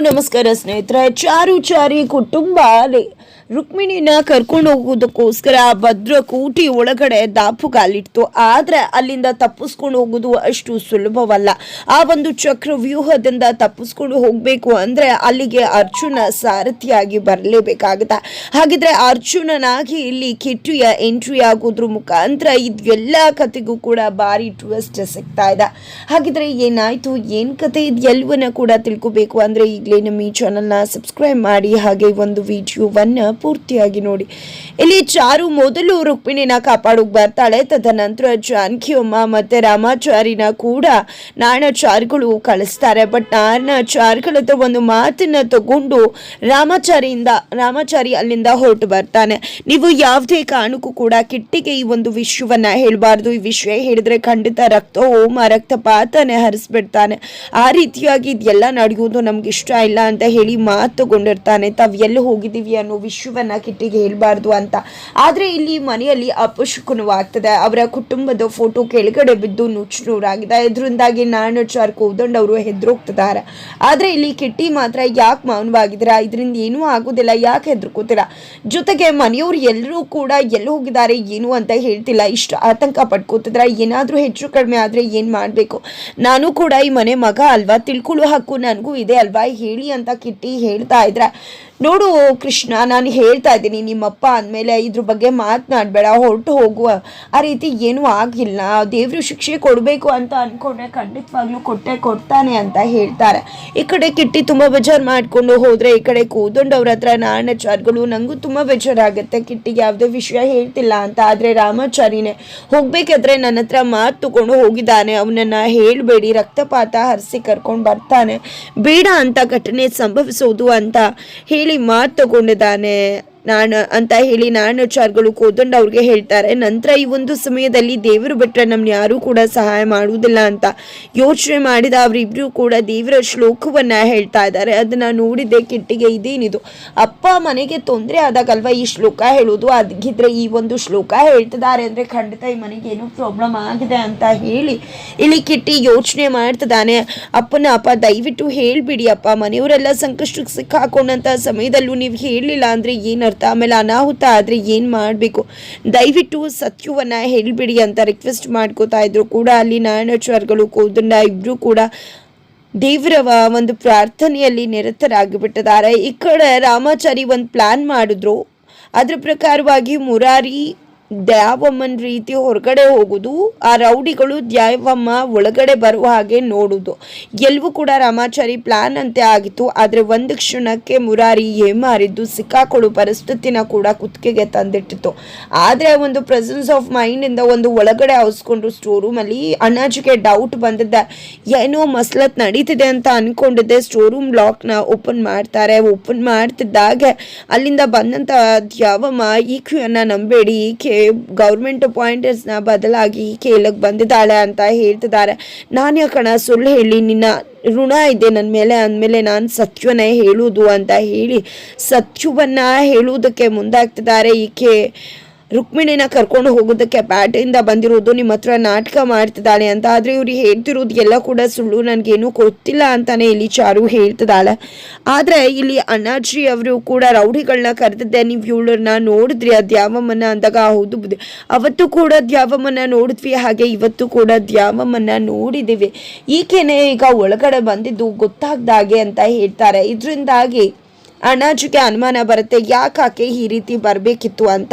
ನಮಸ್ಕಾರ ಸ್ನೇಹಿತರೆ ಚಾರು ಚಾರಿ ಕುಟುಂಬ ಅಲ್ಲಿ. ರುಕ್ಮಿಣಿನ ಕರ್ಕೊಂಡು ಹೋಗೋದಕ್ಕೋಸ್ಕರ ಭದ್ರಕೂಟಿ ಒಳಗಡೆ ದಾಪುಗಾಲಿಡ್ತು ಆದರೆ ಅಲ್ಲಿಂದ ತಪ್ಪಿಸ್ಕೊಂಡು ಹೋಗೋದು ಅಷ್ಟು ಸುಲಭವಲ್ಲ. ಆ ಒಂದು ಚಕ್ರವ್ಯೂಹದಿಂದ ತಪ್ಪಿಸ್ಕೊಂಡು ಹೋಗಬೇಕು ಅಂದರೆ ಅಲ್ಲಿಗೆ ಅರ್ಜುನ ಸಾರಥಿಯಾಗಿ ಬರಲೇಬೇಕಾಗುತ್ತೆ ಹಾಗಿದ್ರೆ ಅರ್ಜುನನಾಗಿ ಇಲ್ಲಿ ಕೆಟ್ಟಿಯ ಎಂಟ್ರಿ ಆಗೋದ್ರ ಮುಖಾಂತರ ಇದೆಲ್ಲ ಕತೆಗೂ ಕೂಡ ಭಾರಿ ಟ್ವಿಸ್ಟ್ ಸಿಗ್ತಾ ಇದೆ. ಹಾಗಿದ್ರೆ ಏನಾಯಿತು? ಏನು ಕತೆ ಇದು? ಎಲ್ಲವನ್ನ ಕೂಡ ತಿಳ್ಕೊಬೇಕು. ಅಂದರೆ ಈಗಲೇ ನಮ್ಮ ಈ ಚಾನಲ್ನ ಸಬ್ಸ್ಕ್ರೈಬ್ ಮಾಡಿ. ಹಾಗೆ ಒಂದು ವಿಡಿಯೋವನ್ನ ಪೂರ್ತಿಯಾಗಿ ನೋಡಿ. ಇಲ್ಲಿ ಚಾರು ಮೊದಲು ರುಕ್ಮಿಣಿನ ಕಾಪಾಡೋಕೆ ಬರ್ತಾಳೆ, ತದನಂತರ ಜಾನಕಿಯಮ್ಮ ಮತ್ತೆ ರಾಮಾಚಾರಿನ ಕೂಡ ನಾಣಾಚಾರಿಗಳು ಕಳಿಸ್ತಾರೆ. ಬಟ್ ನಾಣಾಚಾರಿಗಳ ಹತ್ರ ಒಂದು ಮಾತನ್ನ ತಗೊಂಡು ರಾಮಾಚಾರಿಯಿಂದ, ರಾಮಾಚಾರಿ ಅಲ್ಲಿಂದ ಹೊರಟು ಬರ್ತಾನೆ. ನೀವು ಯಾವುದೇ ಕಾರಣಕ್ಕೂ ಕೂಡ ಕಿಟ್ಟಿಗೆ ಈ ಒಂದು ವಿಷಯವನ್ನ ಹೇಳಬಾರ್ದು. ಈ ವಿಷಯ ಹೇಳಿದ್ರೆ ಖಂಡಿತ ರಕ್ತ ಓಮ ರಕ್ತಪಾತನೆ ಹರಿಸ್ಬಿಡ್ತಾನೆ. ಆ ರೀತಿಯಾಗಿ ಇದೆಲ್ಲ ನಡೆಯೋದು ನಮ್ಗೆ ಇಷ್ಟ ಇಲ್ಲ ಅಂತ ಹೇಳಿ ಮಾತು ತಗೊಂಡಿರ್ತಾನೆ. ತಾವ್ ಎಲ್ಲಿ ಹೋಗಿದ್ದೀವಿ ಅನ್ನೋ ವಿಷಯವನ್ನ ಕಿಟ್ಟಿಗೆ ಹೇಳ್ಬಾರ್ದು ಅಂತ. ಆದ್ರೆ ಇಲ್ಲಿ ಮನೆಯಲ್ಲಿ ಅಪಶಕುನವಾಗ್ತದೆ ಅವರ ಕುಟುಂಬದ ಫೋಟೋ ಕೆಳಗಡೆ ಬಿದ್ದು ನುಚ್ಚು ನೂರಾಗಿದೆ ಇದರಿಂದಾಗಿ ನಾರಾಯಣಚಾರ್ ಕೂದಂಡ್ ಅವರು ಹೆದರೋಗ್ತಿದ್ದಾರೆ. ಆದ್ರೆ ಇಲ್ಲಿ ಕಿಟ್ಟಿ ಮಾತ್ರ ಯಾಕೆ ಮೌನವಾಗಿದ್ದೀರಾ? ಇದರಿಂದ ಏನೂ ಆಗೋದಿಲ್ಲ. ಯಾಕೆ ಹೆದರ್ಕೋತೀರಾ? ಜೊತೆಗೆ ಮನೆಯವ್ರು ಎಲ್ಲರೂ ಕೂಡ ಎಲ್ಲಿ ಹೋಗಿದ್ದಾರೆ, ಏನು ಅಂತ ಹೇಳ್ತಿಲ್ಲ. ಇಷ್ಟು ಆತಂಕ ಪಡ್ಕೋತಿದ್ರ ಏನಾದರೂ ಹೆಚ್ಚು ಕಡಿಮೆ ಆದರೆ ಏನು ಮಾಡಬೇಕು? ನಾನು ಕೂಡ ಈ ಮನೆ ಮಗ ಅಲ್ವಾ? ತಿಳ್ಕೊಳ್ಳೋ ಹಕ್ಕು ನನಗೂ ಇದೆ ಅಲ್ವಾ? ಹೇಳಿ ಅಂತ ಕಿಟ್ಟಿ ಹೇಳ್ತಾ ಇದ್ರೆ ನೋಡು ಕೃಷ್ಣ, ನಾನು ಹೇಳ್ತಾ ಇದ್ದೀನಿ, ನಿಮ್ಮಪ್ಪ ಅಂದಮೇಲೆ ಇದ್ರ ಬಗ್ಗೆ ಮಾತನಾಡಬೇಡ, ಹೊರಟು ಹೋಗುವ. ಆ ರೀತಿ ಏನೂ ಆಗಿಲ್ಲ ದೇವರು ಶಿಕ್ಷೆ ಕೊಡಬೇಕು ಅಂತ ಅಂದ್ಕೊಂಡ್ರೆ ಖಂಡಿತವಾಗ್ಲೂ ಕೊಟ್ಟೆ ಕೊಡ್ತಾನೆ ಅಂತ ಹೇಳ್ತಾರೆ. ಈ ಕಡೆ ಕಿಟ್ಟಿ ತುಂಬ ಬೇಜಾರು ಮಾಡಿಕೊಂಡು ಹೋದರೆ, ಈ ಕಡೆ ಕೂದೊಂಡವ್ರ ಹತ್ರ ನಾರಾಯಣಾಚಾರ್ಯಗಳು ನನಗೂ ತುಂಬ ಬೇಜಾರಾಗುತ್ತೆ. ಕಿಟ್ಟಿಗೆ ಯಾವುದೇ ವಿಷಯ ಹೇಳ್ತಿಲ್ಲ ಅಂತ, ಆದರೆ ರಾಮಾಚಾರಿನೇ ಹೋಗಬೇಕಾದ್ರೆ ನನ್ನ ಹತ್ರ ಮಾತು ತಗೊಂಡು ಹೋಗಿದ್ದಾನೆ. ಅವನನ್ನು ಹೇಳಬೇಡಿ, ರಕ್ತಪಾತ ಹರಿಸಿ ಕರ್ಕೊಂಡು ಬರ್ತಾನೆ. ಬೇಡ ಅಂತ ಘಟನೆ ಸಂಭವಿಸೋದು ಅಂತ ಹೇಳಿ ಮಾತು ತಗೊಂಡಿದ್ದಾನೆ ನಾನು ಅಂತ ಹೇಳಿ ನಾಣಚಾರ್ಗಳು ಕೋದಂಡ ಅವ್ರಿಗೆ ಹೇಳ್ತಾರೆ, ನಂತರ ಈ ಒಂದು ಸಮಯದಲ್ಲಿ ದೇವರು ಬಿಟ್ಟರೆ ನಮ್ನ ಯಾರೂ ಕೂಡ ಸಹಾಯ ಮಾಡುವುದಿಲ್ಲ ಅಂತ ಯೋಚನೆ ಮಾಡಿದ ಅವರಿಬ್ರು ಕೂಡ ದೇವರ ಶ್ಲೋಕವನ್ನ ಹೇಳ್ತಾ ಇದ್ದಾರೆ. ಅದನ್ನ ನೋಡಿದ್ದೆ, ಕಿಟ್ಟಿಗೆ ಇದೇನಿದು? ಅಪ್ಪ ಮನೆಗೆ ತೊಂದರೆ ಆದಾಗಲ್ವಾ ಈ ಶ್ಲೋಕ ಹೇಳೋದು ಅದಕ್ಕಿದ್ರೆ ಈ ಒಂದು ಶ್ಲೋಕ ಹೇಳ್ತಿದ್ದಾರೆ ಅಂದ್ರೆ ಖಂಡಿತ ಈ ಮನೆಗೆ ಏನು ಪ್ರಾಬ್ಲಮ್ ಆಗಿದೆ ಅಂತ ಹೇಳಿ ಇಲ್ಲಿ ಕಿಟ್ಟಿ ಯೋಚನೆ ಮಾಡ್ತಿದ್ದಾನೆ. ಅಪ್ಪನ ಅಪ್ಪ, ದಯವಿಟ್ಟು ಹೇಳಿಬಿಡಿ ಅಪ್ಪ, ಮನೆಯವರೆಲ್ಲ ಸಂಕಷ್ಟಕ್ಕೆ ಸಿಕ್ಕಾಕೊಂಡಂತ ಸಮಯದಲ್ಲೂ ನೀವು ಹೇಳಲಿಲ್ಲ ಅಂದ್ರೆ ಏನರ್ಥ ಆಮೇಲೆ ಅನಾಹುತ ಆದರೆ ಏನು ಮಾಡಬೇಕು? ದಯವಿಟ್ಟು ಸತ್ಯವನ್ನು ಹೇಳಿಬಿಡಿ ಅಂತ ರಿಕ್ವೆಸ್ಟ್ ಮಾಡ್ಕೋತಾ ಇದ್ರು ಕೂಡ. ಅಲ್ಲಿ ನಾರಾಯಣಾಚಾರ್ಯಗಳು ಕೋದಂಡ ಇಬ್ಬರೂ ಕೂಡ ದೇವರ ಒಂದು ಪ್ರಾರ್ಥನೆಯಲ್ಲಿ ನಿರತರಾಗಿಬಿಟ್ಟಿದ್ದಾರೆ. ಈ ಕಡೆ ರಾಮಾಚಾರಿ ಒಂದು ಪ್ಲಾನ್ ಮಾಡಿದ್ರು. ಅದ್ರ ಪ್ರಕಾರವಾಗಿ ಮುರಾರಿ ದ್ಯಾವಮ್ಮನ ರೀತಿ ಹೊರಗಡೆ ಹೋಗುದು, ಆ ರೌಡಿಗಳು ದ್ಯಾವಮ್ಮ ಒಳಗಡೆ ಬರುವ ಹಾಗೆ ನೋಡುದು. ಎಲ್ಲವೂ ಕೂಡ ರಾಮಾಚಾರಿ ಪ್ಲಾನ್ ಅಂತೆ ಆಗಿತ್ತು, ಆದರೆ ಒಂದು ಕ್ಷಣಕ್ಕೆ ಮುರಾರಿ ಏಮಾರಿದ್ದು ಸಿಕ್ಕಾಕೊಳ್ಳೋ ಪರಿಸ್ಥಿತಿನ ಕೂಡ ಕುತ್ತಿಗೆಗೆ ತಂದಿಟ್ಟಿತ್ತು. ಆದರೆ ಒಂದು ಪ್ರೆಸೆನ್ಸ್ ಆಫ್ ಮೈಂಡಿಂದ ಒಂದು ಒಳಗಡೆ ಅವಸ್ಕೊಂಡು ಸ್ಟೋರ್ ರೂಮಲ್ಲಿ ಅಣ್ಣಾಜಿಗೆ ಡೌಟ್ ಬಂದಿದ್ದ, ಏನೋ ಮಸ್ಲತ್ ನಡೀತಿದೆ ಅಂತ ಅನ್ಕೊಂಡಿದ್ದೆ. ಸ್ಟೋರ್ ರೂಮ್ ಲಾಕ್ನ ಓಪನ್ ಮಾಡ್ತಾರೆ. ಓಪನ್ ಮಾಡ್ತಿದ್ದಾಗೆ ಅಲ್ಲಿಂದ ಬಂದಂಥ ದ್ಯಾವಮ್ಮ ಈಕೆಯನ್ನ ನಂಬೇಡಿ ಈಕೆ ಗೌರ್ಮೆಂಟ್ ಅಪಾಯಿಂಟರ್ಸ್ನ ಬದಲಾಗಿ ಕೇಳಕ್ ಇಲ್ಲಿಗೆ ಬಂದಿದ್ದಾಳೆ ಅಂತ ಹೇಳ್ತಿದ್ದಾರೆ. ನಾನು ಯಾಕಣ ಸುಳ್ಳು ಹೇಳಿ, ನಿನ್ನ ಋಣ ಇದೆ ನನ್ನ ಮೇಲೆ, ಅಂದಮೇಲೆ ನಾನು ಸತ್ಯವನ್ನೇ ಹೇಳುವುದು ಅಂತ ಹೇಳಿ ಸತ್ಯವನ್ನು ಹೇಳುವುದಕ್ಕೆ ಮುಂದಾಗ್ತಿದ್ದಾರೆ. ಈಕೆ ರುಕ್ಮಿಣಿನ ಕರ್ಕೊಂಡು ಹೋಗೋದಕ್ಕೆ ಪ್ಯಾಟಿಂದ ಬಂದಿರೋದು ನಿಮ್ಮ ಹತ್ರ ನಾಟಕ ಮಾಡ್ತಿದ್ದಾಳೆ ಅಂತ. ಆದರೆ ಇವ್ರು ಹೇಳ್ತಿರೋದು ಎಲ್ಲ ಕೂಡ ಸುಳ್ಳು, ನನಗೇನು ಗೊತ್ತಿಲ್ಲ ಅಂತಾನೆ ಇಲ್ಲಿ ಚಾರು ಹೇಳ್ತಿದ್ದಾಳೆ. ಆದರೆ ಇಲ್ಲಿ ಅಣ್ಣಾಜಿ ಅವರು ಕೂಡ ರೌಡಿಗಳನ್ನ ಕರೆದಿದ್ದೆ, ನೀವು ಇವಳನ್ನ ನೋಡಿದ್ರಿ, ಆ ದ್ಯಾವಮ್ಮನ ಅಂದಾಗ? ಹೌದು ಬುದ್ಧಿ. ಅವತ್ತು ಕೂಡ ದ್ಯಾವಮ್ಮನ ನೋಡಿದ್ವಿ, ಹಾಗೆ ಇವತ್ತು ಕೂಡ ದ್ಯಾವಮ್ಮನ ನೋಡಿದ್ದೀವಿ ಈಕೆನೆ ಈಗ ಒಳಗಡೆ ಬಂದಿದ್ದು ಗೊತ್ತಾಗ್ದಾಗೆ ಅಂತ ಹೇಳ್ತಾರೆ. ಇದರಿಂದಾಗಿ ಅಣ್ಣಾಜಿಗೆ ಅನುಮಾನ ಬರುತ್ತೆ, ಯಾಕೆ ಆಕೆ ಈ ರೀತಿ ಬರಬೇಕಿತ್ತು ಅಂತ.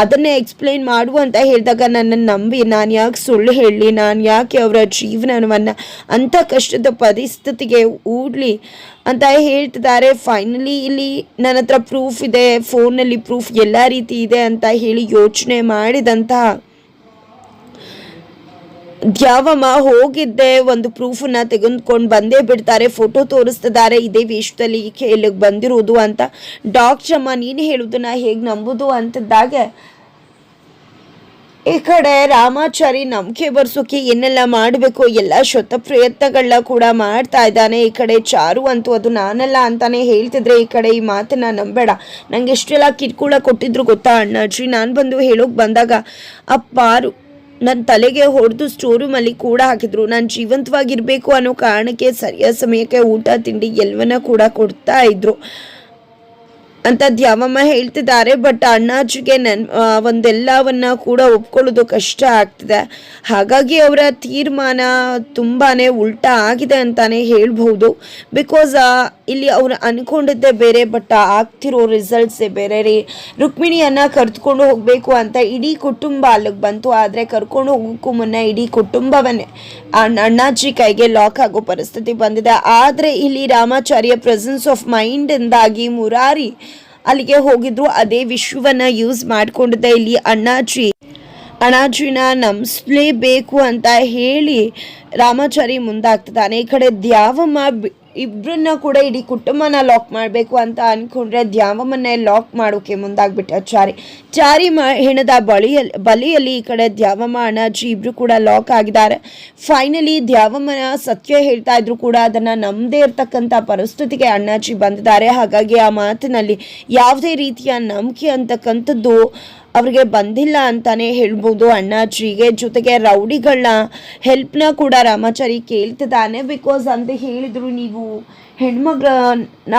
ಅದನ್ನೇ ಎಕ್ಸ್ಪ್ಲೈನ್ ಮಾಡು ಅಂತ ಹೇಳಿದಾಗ ನನ್ನನ್ನು ನಂಬಿ, ನಾನು ಯಾಕೆ ಸುಳ್ಳು ಹೇಳಲಿ, ನಾನು ಯಾಕೆ ಅವರ ಜೀವನವನ್ನು ಅಂಥ ಕಷ್ಟದ ಪರಿಸ್ಥಿತಿಗೆ ಊಡಲಿ ಅಂತ ಹೇಳ್ತಿದ್ದಾರೆ. ಫೈನಲಿ ಇಲ್ಲಿ ನನ್ನ ಹತ್ರ ಪ್ರೂಫ್ ಇದೆ ಫೋನಲ್ಲಿ ಪ್ರೂಫ್ ಎಲ್ಲ ರೀತಿ ಇದೆ ಅಂತ ಹೇಳಿ ಯೋಚನೆ ಮಾಡಿದಂತಹ ದ್ಯಾವಮ್ಮ ಹೋಗಿದ್ದೆ, ಒಂದು ಪ್ರೂಫನ್ನ ತೆಗೆದುಕೊಂಡು ಬಂದೇ ಬಿಡ್ತಾರೆ, ಫೋಟೋ ತೋರಿಸ್ತಿದ್ದಾರೆ, ಇದೇ ವೇಷದಲ್ಲಿ ಇಲ್ಲಿಗೆ ಬಂದಿರೋದು ಅಂತ. ಡಾಕ್ಟ್ರಮ್ಮ ನೀನು ಹೇಳೋದನ್ನ ಹೇಗೆ ನಂಬುದು ಅಂತಿದ್ದಾಗ ಈ ಕಡೆ ರಾಮಾಚಾರಿ ನಂಬಿಕೆ ಬರ್ಸೋಕೆ ಏನೆಲ್ಲ ಮಾಡಬೇಕು, ಎಲ್ಲ ಶತ ಪ್ರಯತ್ನಗಳನ್ನ ಕೂಡ ಮಾಡ್ತಾ ಇದ್ದಾನೆ. ಈ ಕಡೆ ಚಾರು ಅಂತೂ ಅದು ನಾನಲ್ಲ ಅಂತಾನೆ ಹೇಳ್ತಿದ್ರೆ ಈ ಕಡೆ ಈ ಮಾತನ್ನ ನಂಬೇಡ. ನಂಗೆ ಎಷ್ಟೆಲ್ಲ ಕಿರ್ಕುಳ ಕೊಟ್ಟಿದ್ರು ಗೊತ್ತಾ ಅಣ್ಣಾಜಿ? ನಾನು ಬಂದು ಹೇಳೋಕೆ ಬಂದಾಗ, ಅಪ್ಪಾರು ನನ್ನ ತಲೆಗೆ ಹೊಡೆದು ಸ್ಟೋರ್ ರೂಮಲ್ಲಿ ಕೂಡ ಹಾಕಿದ್ರು. ನಾನು ಜೀವಂತವಾಗಿರಬೇಕು ಅನ್ನೋ ಕಾರಣಕ್ಕೆ ಸರಿಯಾದ ಸಮಯಕ್ಕೆ ಊಟ, ತಿಂಡಿ ಎಲ್ಲವನ್ನ ಕೂಡ ಕೊಡ್ತಾ ಇದ್ರು. ಅಂತ ದ್ಯಾವಮ್ಮ ಹೇಳ್ತಿದ್ದಾರೆ ಬಟ್ ಅಣ್ಣಾಜಿಗೆ ನನ್ ಒಂದೆಲ್ಲವನ್ನ ಕೂಡ ಒಪ್ಕೊಳ್ಳೋದು ಕಷ್ಟ ಆಗ್ತಿದೆ. ಹಾಗಾಗಿ ಅವರ ತೀರ್ಮಾನ ತುಂಬಾನೇ ಉಲ್ಟಾ ಆಗಿದೆ ಅಂತಾನೆ ಹೇಳ್ಬಹುದು. ಬಿಕಾಸ್ ಇಲ್ಲಿ ಅವ್ರು ಅನ್ಕೊಂಡಿದ್ದೇ ಬೇರೆ ಬಟ್ ಆಗ್ತಿರೋ ರಿಸಲ್ಟ್ಸೇ ಬೇರೆ ರೀ. ರುಕ್ಮಿಣಿಯನ್ನ ಕರೆದುಕೊಂಡು ಹೋಗಬೇಕು ಅಂತ ಇಡೀ ಕುಟುಂಬ ಅಲ್ಲಿಗೆ ಬಂತು, ಆದರೆ ಕರ್ಕೊಂಡು ಹೋಗೋಕ್ಕೂ ಮುನ್ನ ಇಡೀ ಕುಟುಂಬವನ್ನೇ ಅಣ್ಣ- ಅಣ್ಣಾಜಿ ಕೈಗೆ ಲಾಕ್ ಆಗೋ ಪರಿಸ್ಥಿತಿ ಬಂದಿದೆ. ಆದರೆ ಇಲ್ಲಿ ರಾಮಾಚಾರ್ಯ ಪ್ರೆಸೆನ್ಸ್ ಆಫ್ ಮೈಂಡಿಂದಾಗಿ ಮುರಾರಿ ಅಲ್ಲಿಗೆ ಹೋಗಿದ್ರು. ಅದೇ ವಿಶ್ವವನ್ನ ಯೂಸ್ ಮಾಡ್ಕೊಂಡಿದ್ದ ಇಲ್ಲಿ ಅಣ್ಣಾಜಿ. ಅಣ್ಣಾಜಿನ ನಂಬಿಸ್ಲೇಬೇಕು ಅಂತ ಹೇಳಿ ರಾಮಾಚಾರಿ ಮುಂದಾಗ್ತಿದ್ದಾನೆ. ಈ ಕಡೆ ದ್ಯಾವಮ್ಮ ಇಬ್ರನ್ನ ಕೂಡ ಇಡೀ ಕುಟುಂಬನ ಲಾಕ್ ಮಾಡಬೇಕು ಅಂತ ಅಂದ್ಕೊಂಡ್ರೆ ದ್ಯಾವಮ್ಮನ್ನೇ ಲಾಕ್ ಮಾಡೋಕೆ ಮುಂದಾಗ್ಬಿಟ್ಟ ಚಾರಿ. ಚಾರಿ ಮ ಹೆಣದ ಬಳಿಯಲ್ಲಿ ಬಲಿಯಲ್ಲಿ ಈ ಕಡೆ ದ್ಯಾವಮ್ಮ ಅಣ್ಣಾಜಿ ಇಬ್ರು ಕೂಡ ಲಾಕ್ ಆಗಿದ್ದಾರೆ. ಫೈನಲಿ ದ್ಯಾವಮ್ಮನ ಸತ್ಯ ಹೇಳ್ತಾ ಇದ್ರು ಕೂಡ ಅದನ್ನು ನಮ್ಮದೇ ಇರ್ತಕ್ಕಂಥ ಪರಿಸ್ಥಿತಿಗೆ ಅಣ್ಣಾಜಿ ಬಂದಿದ್ದಾರೆ. ಹಾಗಾಗಿ ಆ ಮಾತಿನಲ್ಲಿ ಯಾವುದೇ ರೀತಿಯ ನಂಬಿಕೆ ಅಂತಕ್ಕಂಥದ್ದು ಅವ್ರಿಗೆ ಬಂದಿಲ್ಲ ಅಂತಾನೆ ಹೇಳ್ಬೋದು. ಅಣ್ಣಾಜಿಗೆ ಜೊತೆಗೆ ರೌಡಿಗಳನ್ನ ಹೆಲ್ಪ್ನ ಕೂಡ ರಾಮಾಚಾರಿ ಕೇಳ್ತಿದ್ದಾನೆ ಬಿಕಾಸ್ ಅಂತ ಹೇಳಿದ್ರು ನೀವು. ಹೆಣ್ಮಗ್ಳನ್ನ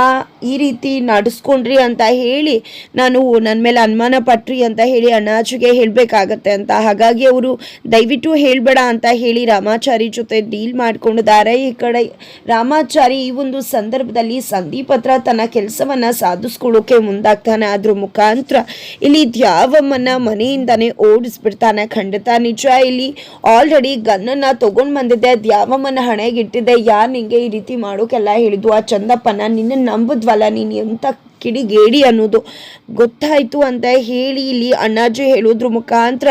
ಈ ರೀತಿ ನಡೆಸ್ಕೊಂಡ್ರಿ ಅಂತ ಹೇಳಿ ನಾನು ನನ್ನ ಮೇಲೆ ಅನುಮಾನ ಪಟ್ರಿ ಅಂತ ಹೇಳಿ ಅಣ್ಣಾಜಿಗೆ ಹೇಳಬೇಕಾಗತ್ತೆ ಅಂತ. ಹಾಗಾಗಿ ಅವರು ದಯವಿಟ್ಟು ಹೇಳಬೇಡ ಅಂತ ಹೇಳಿ ರಾಮಾಚಾರಿ ಜೊತೆ ಡೀಲ್ ಮಾಡ್ಕೊಂಡಿದ್ದಾರೆ. ಈ ಕಡೆ ರಾಮಾಚಾರಿ ಈ ಒಂದು ಸಂದರ್ಭದಲ್ಲಿ ಸಂದೀಪ್ ಹತ್ರ ತನ್ನ ಕೆಲಸವನ್ನ ಸಾಧಿಸ್ಕೊಳ್ಳೋಕೆ ಮುಂದಾಗ್ತಾನೆ. ಅದ್ರ ಮುಖಾಂತರ ಇಲ್ಲಿ ದ್ಯಾವಮ್ಮನ ಮನೆಯಿಂದಾನೇ ಓಡಿಸ್ಬಿಡ್ತಾನೆ. ಖಂಡಿತ ನಿಜ, ಇಲ್ಲಿ ಆಲ್ರೆಡಿ ಗನ್ನನ್ನು ತೊಗೊಂಡು ಬಂದಿದ್ದೆ. ದ್ಯಾವಮ್ಮನ ಹಣೆಗಿಟ್ಟಿದ್ದೆ ಯಾರು ನಿಂಗೆ ಈ ರೀತಿ ಮಾಡೋಕೆಲ್ಲ ಹೇಳಿದ್ದು ಆ ಚಂದಪ್ಪನ ನಿನ್ನ ನಂಬುದ್ವಲ್ಲ ನೀನು ಎಂತ ಕಿಡಿಗೇಡಿ ಅನ್ನೋದು. ಗೊತ್ತಾಯ್ತು ಅಂತ ಹೇಳಿ ಇಲ್ಲಿ ಅಣ್ಣಾಜಿ ಹೇಳೋದ್ರ ಮುಖಾಂತರ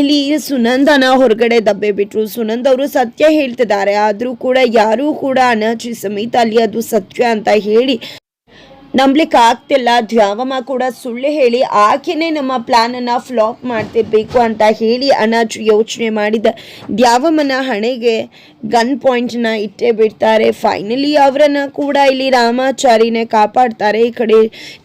ಇಲ್ಲಿ ಸುನಂದನ ಹೊರಗಡೆ ದಬ್ಬೆ ಬಿಟ್ರು. ಸುನಂದ ಅವರು ಸತ್ಯ ಹೇಳ್ತಿದ್ದಾರೆ, ಆದರೂ ಕೂಡ ಯಾರೂ ಕೂಡ ಅಣ್ಣಾಜಿ ಸಮೇತ ಅಲ್ಲಿ ಅದು ಸತ್ಯ ಅಂತ ಹೇಳಿ ನಂಬ್ಲಿಕ್ಕೆ ಆಗ್ತಿಲ್ಲ. ದ್ಯಾವಮ್ಮ ಕೂಡ ಸುಳ್ಳು ಹೇಳಿ, ಆಕೆನೇ ನಮ್ಮ ಪ್ಲಾನ್ ಅನ್ನ ಫ್ಲಾಪ್ ಮಾಡ್ತಿರ್ಬೇಕು ಅಂತ ಹೇಳಿ ಅನಾಜು ಯೋಚನೆ ಮಾಡಿದ. ದ್ಯಾವಮ್ಮನ ಹಣೆಗೆ ಗನ್ ಪಾಯಿಂಟ್ನ ಇಟ್ಟೇ ಬಿಡ್ತಾರೆ. ಫೈನಲಿ ಅವರನ್ನ ಕೂಡ ಇಲ್ಲಿ ರಾಮಾಚಾರಿನೇ ಕಾಪಾಡ್ತಾರೆ. ಈ ಕಡೆ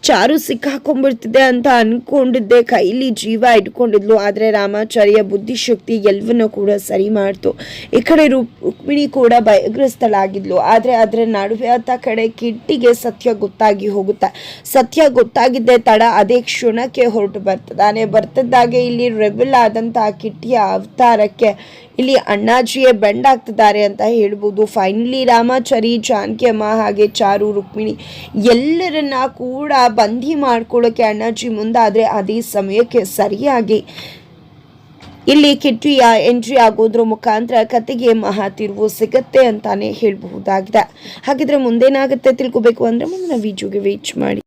ಚಾರು ಸಿಕ್ಕಾಕೊಂಡ್ಬಿಡ್ತಿದೆ ಅಂತ ಅನ್ಕೊಂಡಿದ್ದೆ. ಕೈಲಿ ಜೀವ ಇಟ್ಕೊಂಡಿದ್ಲು. ಆದರೆ ರಾಮಾಚಾರ್ಯ ಬುದ್ಧಿಶಕ್ತಿ ಎಲ್ಲವನ್ನೂ ಕೂಡ ಸರಿ ಮಾಡ್ತು. ಈ ಕಡೆ ರುಕ್ ರುಕ್ಮಿಣಿ ಕೂಡ ಭಯಗ್ರಸ್ತಳಾಗಿದ್ಲು. ಆದರೆ ಅದರ ನಡುವೆ ಆತ ಕಡೆ ಕಿಟ್ಟಿಗೆ ಸತ್ಯ ಗೊತ್ತಾಗಿ ಹೋಗುತ್ತೆ, ಸತ್ಯ ಗೊತ್ತಾಗಿದ್ದೆ ತಡ ಅದೇ ಕ್ಷಣಕ್ಕೆ ಹೊರಟು ಬರ್ತದಾನೆ ಬರ್ತಿದ್ದಾಗೆ ಇಲ್ಲಿ ರೆಬಲ್ ಆದಂತಹ ಕಿಟ್ಟಿಯ ಅವತಾರಕ್ಕೆ ಇಲ್ಲಿ ಅಣ್ಣಾಜಿಯೇ ಬೆಂಡ್ ಆಗ್ತಿದ್ದಾರೆ ಅಂತ ಹೇಳ್ಬೋದು. ಫೈನಲಿ ರಾಮಾಚಾರಿ ಜಾನಕಿ ಅಮ್ಮ ಹಾಗೆ ಚಾರು, ರುಕ್ಮಿಣಿ ಎಲ್ಲರನ್ನ ಕೂಡ ಬಂಧಿ ಮಾಡ್ಕೊಳ್ಳೋಕೆ ಅಣ್ಣಾಜಿ ಮುಂದಾದ್ರೆ ಅದೇ ಸಮಯಕ್ಕೆ ಸರಿಯಾಗಿ ಇಲ್ಲಿ ಕಿಟ್ಟಿಯ ಎಂಟ್ರಿ ಆಗೋದ್ರ ಮುಖಾಂತರ ಕತೆಗೆ ಮಹಾ ತಿರುವು ಸಿಗತ್ತೆ ಅಂತಾನೆ ಹೇಳಬಹುದಾಗಿದೆ. ಹಾಗಿದ್ರೆ ಮುಂದೇನಾಗುತ್ತೆ ತಿಳ್ಕೊಬೇಕು ಅಂದ್ರೆ ಮುಂದಿನ ವಿಡಿಯೋಗೆ ವೇಚ್ ಮಾಡಿ.